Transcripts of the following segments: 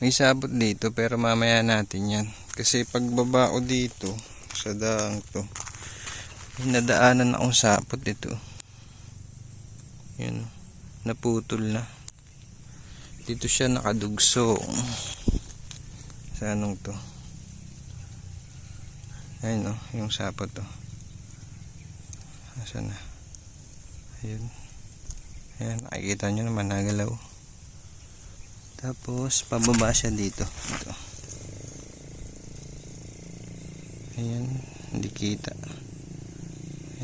May sabot dito pero mamaya natin yan. Kasi pagbaba ko dito sa daang to, may nadaanan akong sapot dito. Yun, naputol na. Dito siya nakadugso. Sa anong to? Ayun o, yung sapot to. Asan na? Ayun. Ayan, nakikita nyo naman nagalaw. Tapos, pababa siya dito. Ito. Ayan, hindi kita.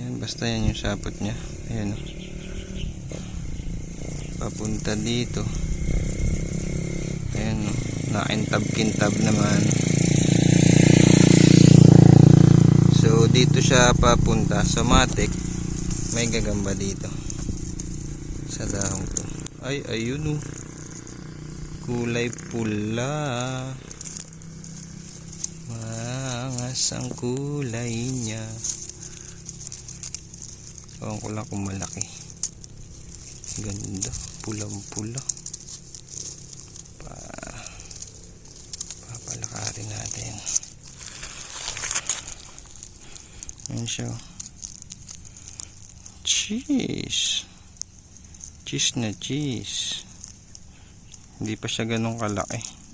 Ayan, basta yan yung sapot niya. Ayan o. Papunta dito. Ayan o. Nakintab-kintab naman. So, dito siya papunta. Sa Matic, may gagamba dito. Sa dahong to. Ay, ayun o kulay pula. Mangas ang kulay niya. Ewan ko lang kung malaki. Ganda. Pulang pula pa. Papalakarin natin. Yan siya oh. cheese. Cheese na cheese hindi pa siya ganun kalaki.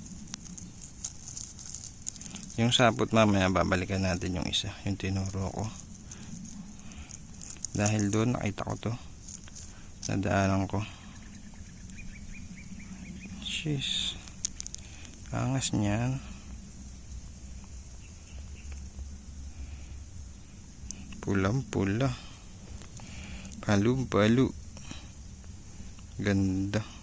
Yung sapot mamaya babalikan natin yung isa. Yung tinuro ko. Dahil doon nakita ko to. Nadaanan ko. Jeez. Angas niyan. Pulang pula. Palu palu. Ganda.